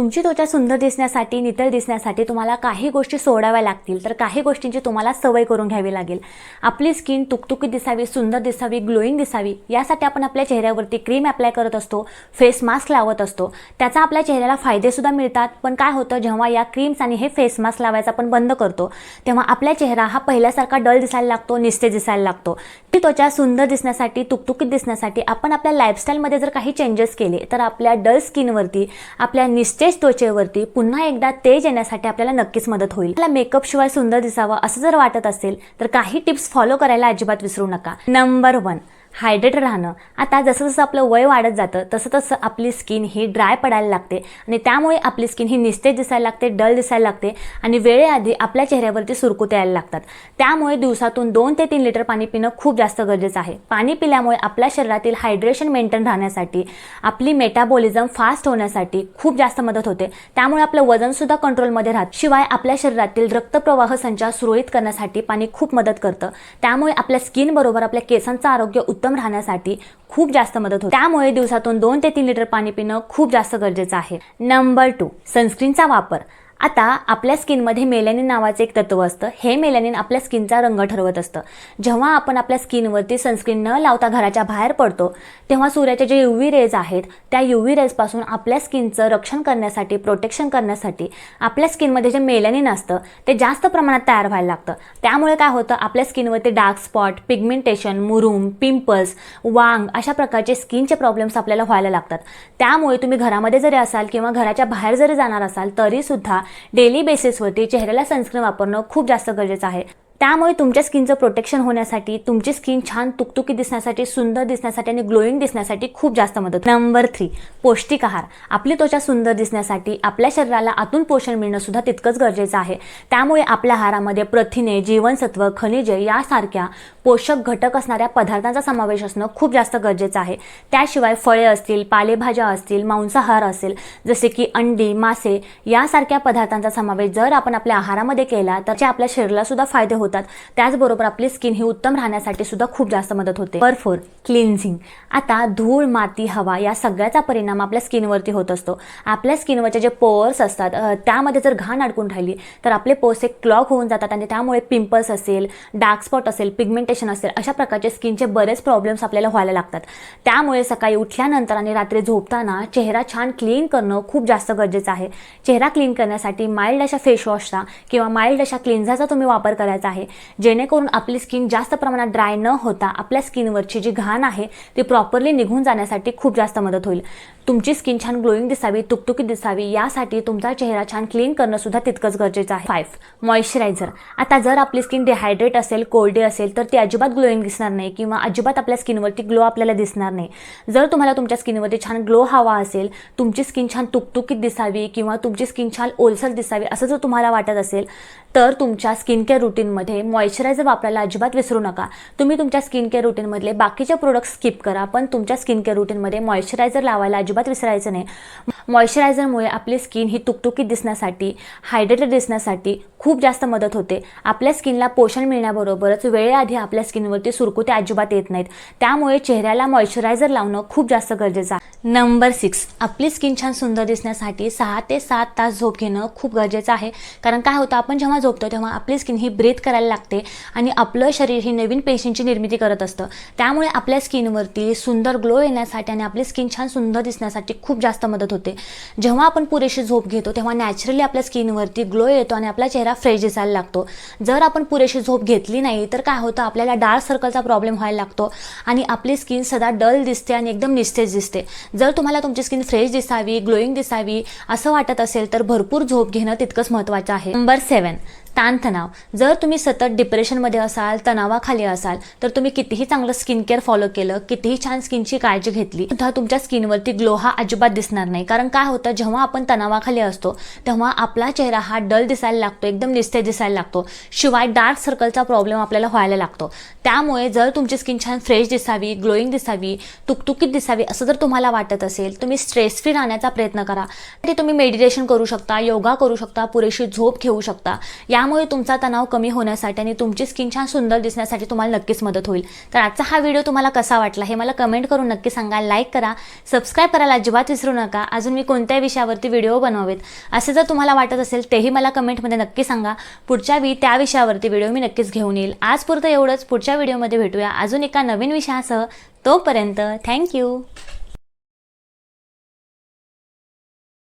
तुमची त्वचा सुंदर दिसण्यासाठी नितळ दिसण्यासाठी तुम्हाला काही गोष्टी सोडाव्या लागतील. तर काही गोष्टींची तुम्हाला सवय करून घ्यावी लागेल. आपली स्किन तुकतुकीत दिसावी सुंदर दिसावी ग्लोईंग दिसावी यासाठी आपण आपल्या चेहऱ्यावरती क्रीम अप्लाय करत असतो फेस मास्क लावत असतो. त्याचा आपल्या चेहऱ्याला फायदेसुद्धा मिळतात. पण काय होतं जेव्हा या क्रीम्स आणि हे फेस मास्क लावायचा आपण बंद करतो तेव्हा आपला चेहरा हा पहिल्यासारखा डल दिसायला लागतो निस्तेज दिसायला लागतो. ती त्वचा सुंदर दिसण्यासाठी तुकतुकीत दिसण्यासाठी आपण आपल्या लाईफस्टाईलमध्ये जर काही चेंजेस केले तर आपल्या डल स्किनवरती आपल्या निस्तेज त्वचेवरती पुन्हा एकदा तेज येण्यासाठी आपल्याला नक्कीच मदत होईल. आपला मेकअप शिवाय सुंदर दिसावं असं जर वाटत असेल तर काही टिप्स फॉलो करायला अजिबात विसरू नका. नंबर वन हायड्रेट राहणं. आता जसं जसं आपलं वय वाढत जातं तसं तसं आपली स्किन ही ड्राय पडायला लागते. आणि त्यामुळे आपली स्किन ही निस्तेज दिसायला लागते डल दिसायला लागते. आणि वेळेआधी आपल्या चेहऱ्यावरती सुरकुत्या यायला लागतात. त्यामुळे दिवसातून दोन ते तीन लिटर पाणी पिणं खूप जास्त गरजेचं आहे. पाणी पिल्यामुळे आपल्या शरीरातील हायड्रेशन मेंटेन राहण्यासाठी आपली मेटाबॉलिझम फास्ट होण्यासाठी खूप जास्त मदत होते. त्यामुळे आपलं वजनसुद्धा कंट्रोलमध्ये राहत. शिवाय आपल्या शरीरातील रक्तप्रवाह संचार सुरळीत करण्यासाठी पाणी खूप मदत करतं. त्यामुळे आपल्या स्किनबरोबर आपल्या केसांचं आरोग्य उत्तम राहण्यासाठी खूप जास्त मदत होते. त्यामुळे दिवसातून दोन ते तीन लिटर पाणी पिणं खूप जास्त गरजेचं आहे. नंबर टू सनस्क्रीनचा वापर. आता आपल्या स्किनमध्ये मेलॅनिन नावाचं एक तत्व असतं. हे मेलॅनिन आपल्या स्किनचा रंग ठरवत असतं. जेव्हा आपण आपल्या स्किनवरती सनस्क्रीन न लावता घराच्या बाहेर पडतो तेव्हा सूर्याचे जे यू व्ही रेज आहेत त्या यू व्ही रेजपासून आपल्या स्किनचं रक्षण करण्यासाठी प्रोटेक्शन करण्यासाठी आपल्या स्किनमध्ये जे मेलॅनिन असतं ते जास्त प्रमाणात तयार व्हायला लागतं. त्यामुळे काय होतं आपल्या स्किनवरती डार्क स्पॉट पिगमेंटेशन मुरूम पिंपल्स वांग अशा प्रकारचे स्किनचे प्रॉब्लेम्स आपल्याला व्हायला लागतात. त्यामुळे तुम्ही घरामध्ये जरी असाल किंवा घराच्या बाहेर जरी जाणार असाल तरीसुद्धा डेली बेसिसवरती चेहऱ्याला सनस्क्रीन वापरणं खूप जास्त गरजेचं आहे. त्यामुळे तुमच्या स्किनचं प्रोटेक्शन होण्यासाठी तुमची स्किन छान तुकतुकी दिसण्यासाठी सुंदर दिसण्यासाठी आणि ग्लोईंग दिसण्यासाठी खूप जास्त मदत. नंबर थ्री पौष्टिक आहार. आपली त्वचा सुंदर दिसण्यासाठी आपल्या शरीराला आतून पोषण मिळणं सुद्धा तितकंच गरजेचं आहे. त्यामुळे आपल्या आहारामध्ये प्रथिने जीवनसत्व खनिजे यासारख्या पोषक घटक असणाऱ्या पदार्थांचा समावेश असणं खूप जास्त गरजेचं आहे. त्याशिवाय फळे असतील पालेभाज्या असतील मांसाहार असेल जसे की अंडी मासे यासारख्या पदार्थांचा समावेश जर आपण आपल्या आहारामध्ये केला तर आपल्या शरीराला सुद्धा फायदे होतात. त्याचबरोबर आपली स्किन ही उत्तम राहण्यासाठी सुद्धा खूप जास्त मदत होते. नंबर फोर क्लिन्झिंग आता धूळ माती हवा या सगळ्याचा परिणाम आपल्या स्किनवरती होत असतो. आपल्या स्किनवरचे जे पोअर्स असतात त्यामध्ये जर घाण अडकून राहिली तर आपले पोर्स एक क्लॉक होऊन जातात आणि त्यामुळे पिंपल्स असेल डार्क स्पॉट असेल पिगमेंटेशन असेल अशा प्रकारचे स्किनचे बरेच प्रॉब्लेम्स आपल्याला व्हायला लागतात. त्यामुळे सकाळी उठल्यानंतर आणि रात्री झोपताना चेहरा छान क्लीन करणं खूप जास्त गरजेचं आहे. चेहरा क्लीन करण्यासाठी माइल्ड अशा फेस वॉशचा किंवा माइल्ड अशा क्लिन्झरचा तुम्ही वापर करायचा आहे. जेणेकरून आपली स्किन जास्त प्रमाणात ड्राय न होता आपल्या स्किनवरची जी घाण आहे ती प्रॉपरली निघून जाण्यासाठी खूप जास्त मदत होईल. तुमची स्किन छान ग्लोईंग दिसावी तुकतुकीत दिसावी यासाठी तुमचा चेहरा छान क्लीन करणं सुद्धा तितकंच गरजेचं आहे. फाईव्ह मॉइश्चरायझर आता जर आपली स्किन डिहायड्रेट असेल कोल्डे असेल तर ती अजिबात ग्लोईंग दिसणार नाही किंवा अजिबात आपल्या स्किनवरती ग्लो आपल्याला दिसणार नाही. जर तुम्हाला तुमच्या स्किनवरती छान ग्लो हवा असेल तुमची स्किन छान तुकतुकीत दिसावी किंवा तुमची स्किन छान ओलसर दिसावी असं जर तुम्हाला वाटत असेल तर तुमच्या स्किन केअर रुटीनमध्ये मॉइश्चरायझर वापरायला अजिबात विसरू नका. तुम्ही तुमच्या स्किन केअर रुटीनमधले बाकीचे प्रोडक्ट स्किप करा पण तुमच्या स्किन केअर रुटीनमध्ये मॉइश्चरायझर लावायला अजिबात विसरायचं नाही. मॉइश्चरायझरमुळे आपली स्किन ही तुकतुकीत दिसण्यासाठी हायड्रेटेड दिसण्यासाठी खूप जास्त मदत होते. आपल्या स्किनला पोषण मिळण्याबरोबरच वेळेआधी आपल्या स्किनवरती सुरकुत्या अजिबात येत नाहीत. त्यामुळे चेहऱ्याला मॉइश्चरायझर लावणं खूप जास्त गरजेचं आहे. नंबर सिक्स आपली स्किन छान सुंदर दिसण्यासाठी सहा ते सात तास झोप घेणं खूप गरजेचं आहे. कारण काय होतं आपण जेव्हा झोपतो तेव्हा आपली स्किन ही ब्रेथ करायला लागते आणि आपलं शरीर ही नवीन पेशींची निर्मिती करत असतं. त्यामुळे आपल्या स्किनवरती सुंदर ग्लो येण्यासाठी आणि आपली स्किन छान सुंदर दिसण्यासाठी खूप जास्त मदत होते. जेव्हा आपण पुरेशी झोप घेतो तेव्हा नॅचरली आपल्या स्किनवरती ग्लो येतो आणि आपला चेहरा फ्रेश दिसायला लागतो. जर आपण पुरेशी झोप घेतली नाही तर काय होतं आपल्याला डार्क सर्कलचा प्रॉब्लेम व्हायला लागतो आणि आपली स्किन सदा डल दिसते आणि एकदम निस्तेज दिसते. जर तुम्हाला तुमची स्किन फ्रेश दिसावी ग्लोईंग दिसावी असं वाटत असेल तर भरपूर झोप घेणं तितकंच महत्त्वाचं आहे. नंबर सेवन ताणतणाव. जर तुम्ही सतत डिप्रेशनमध्ये असाल तणावाखाली असाल तर तुम्ही कितीही चांगलं स्किन केअर फॉलो केलं कितीही छान स्किनची काळजी घेतली सुद्धा तुमच्या स्किनवरती ग्लो हा अजिबात दिसणार नाही. कारण काय होतं जेव्हा आपण तणावाखाली असतो तेव्हा आपला चेहरा हा डल दिसायला लागतो एकदम निस्तेज दिसायला लागतो. शिवाय डार्क सर्कलचा प्रॉब्लेम आपल्याला व्हायला लागतो. त्यामुळे जर तुमची स्किन छान फ्रेश दिसावी ग्लोईंग दिसावी तुकतुकीत दिसावी असं जर तुम्हाला वाटत असेल तुम्ही स्ट्रेस फ्री राहण्याचा प्रयत्न करा. ते तुम्ही मेडिटेशन करू शकता योगा करू शकता पुरेशी झोप घेऊ शकता. या त्यामुळे तुमचा तणाव कमी होण्यासाठी आणि तुमची स्किन छान सुंदर दिसण्यासाठी तुम्हाला नक्कीच मदत होईल. तर आजचा हा व्हिडिओ तुम्हाला कसा वाटला हे मला कमेंट करून नक्की सांगा. लाईक करा. सबस्क्राईब करायला अजिबात विसरू नका. अजून मी कोणत्या विषयावरती व्हिडिओ बनवावेत. असे जर तुम्हाला वाटत असेल तेही मला कमेंटमध्ये नक्की सांगा. पुढच्या वेळी त्या विषयावरती व्हिडिओ मी नक्कीच घेऊन येईल. आजपुरतं एवढंच. पुढच्या व्हिडिओमध्ये भेटूया. अजून एका नवीन विषयासह तोपर्यंत थँक्यू.